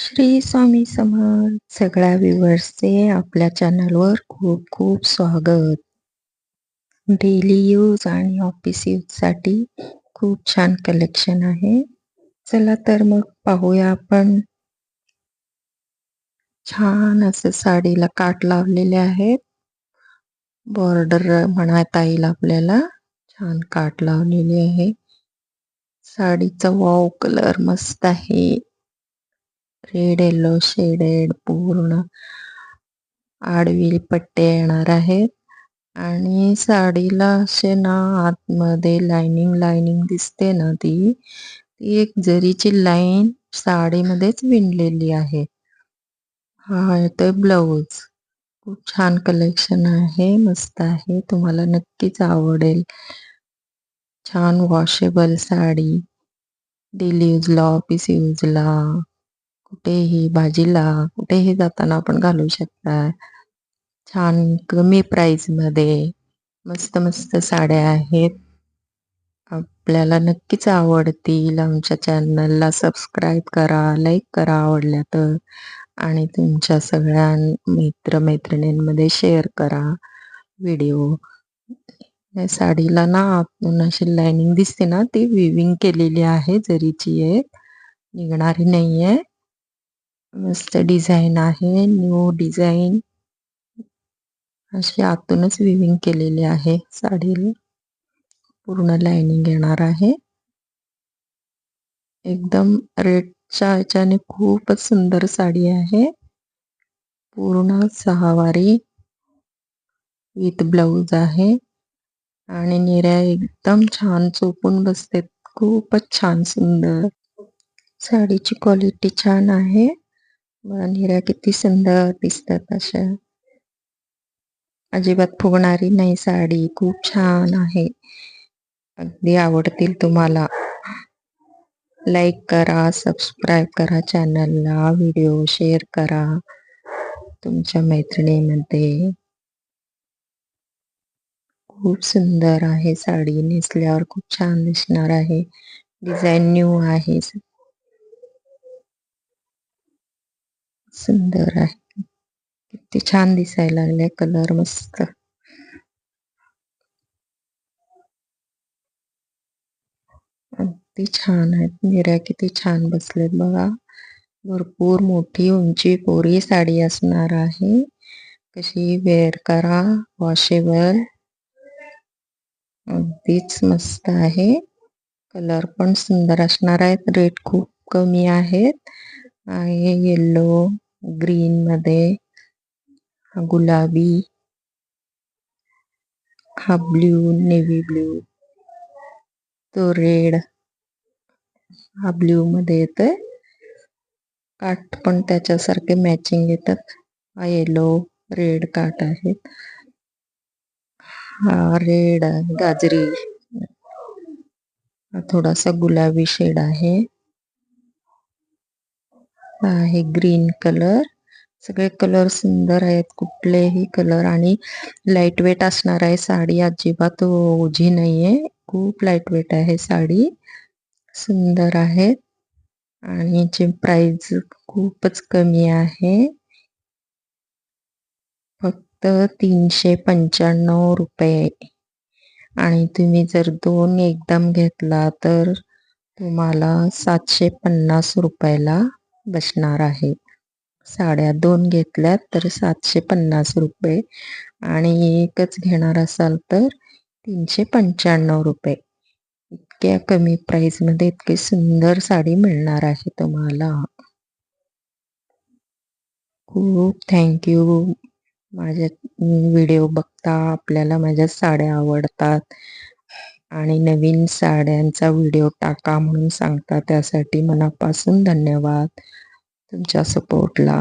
श्री स्वामी समर्थ सगळ्या व्ह्युअर्सचे आपल्या चॅनलवर खूप खूप स्वागत. डेली यूज आणि ऑफिस यूजसाठी खूप छान कलेक्शन आहे. चला तर मग पाहूया आपण. छान असं साडीला काट लावलेले आहेत. बॉर्डर म्हणता येईल आपल्याला छान काट लावलेली आहे. साडीचा वाव कलर मस्त आहे. रेड येलो शेडेड पूर्ण आडवी पट्टे येणार आहेत. आणि साडीला असे ना आतमध्ये लाइनिंग लाइनिंग दिसते ना ती ती एक जरीची लाईन साडीमध्येच विणलेली आहे. हा येतोय ब्लाऊज खूप छान कलेक्शन आहे मस्त आहे. तुम्हाला नक्कीच आवडेल. छान वॉशेबल साडी. डेली यूजला ऑफिस यूजला कुठेही भाजीला कुठेही जाताना आपण घालू शकता छान कमी प्राइसमध्ये मस्त मस्त साड्या आहेत. आपल्याला नक्कीच आवडतील. आमच्या चॅनलला सबस्क्राईब करा लाईक करा आवडल्या तर. आणि तुमच्या सगळ्या मित्रमैत्रिणींमध्ये शेअर करा व्हिडिओ या साडीला ना आपण अशी लायनिंग दिसते ना ती विविंग केलेली आहे जरीची आहे. निघणारी नाही आहे मस्त डिझाईन आहे न्यू डिझाईन. अशी आतूनच विविंग केलेली आहे साडीला. पूर्ण लाइनिंग येणार आहे. एकदम रेडच्या ह्याच्याने खूपच सुंदर साडी आहे. पूर्ण सहावारी विथ ब्लाऊज आहे. आणि निऱ्या एकदम छान चोपून बसते खूपच छान सुंदर. साडीची क्वालिटी छान आहे. निऱ्या किती सुंदर दिसतात अशा. अजिबात फुगणारी नाही साडी खूप छान आहे. अगदी आवडतील तुम्हाला. लाईक करा सबस्क्राईब करा चॅनलला व्हिडिओ शेअर करा. तुमच्या मैत्रिणीमध्ये खूप सुंदर आहे साडी नेसल्यावर खूप छान दिसणार आहे. डिझाईन न्यू आहे. सुंदर आहे. किती छान दिसायला लागले कलर मस्त. अगदी छान आहेत. निऱ्या किती छान बसलेत बघा. भरपूर मोठी उंची कोरी साडी असणार आहे. कशी वेअर करा वॉशेबल अगदीच मस्त आहे. कलर पण सुंदर असणार आहेत. रेट खूप कमी आहेत. आहे येल्लो ग्रीन मध्ये. गुलाबी. हा ब्ल्यू नेव्ही ब्ल्यू तो रेड हा ब्ल्यू मध्ये येतोय. काठ पण त्याच्यासारखे मॅचिंग येतात. हा येलो रेड काठ आहेत. हा रेड गाजरी. हा थोडासा गुलाबी शेड आहे. आहे ग्रीन कलर. सगळे कलर सुंदर आहेत कुठलेही कलर. आणि लाइट वेट असणार आहे साडी अजिबात ओझी नाहीये. खूप लाइट वेट आहे साडी. सुंदर आहे. आणि जे प्राइस खूपच कमी आहे. फक्त तीनशे पंच्याण्णव रुपये. आणि तुम्ही जर दोन एकदम घेतला तर तुम्हाला सातशे पन्नास रुपयाला बसणार आहे. साड्या दोन घेतल्यात तर सातशे पन्नास रुपये आणि एकच घेणार असाल तर तीनशे पंच्याण्णव रुपये. इतक्या कमी प्राईजमध्ये इतकी सुंदर साडी मिळणार आहे तुम्हाला. खूप थँक्यू माझ्या व्हिडिओ बघता आपल्याला माझ्या साड्या आवडतात. आणि नवीन साड्यांचा व्हिडिओ टाका म्हणून सांगता. त्यासाठी मनापासून धन्यवाद. तुमच्या सपोर्टला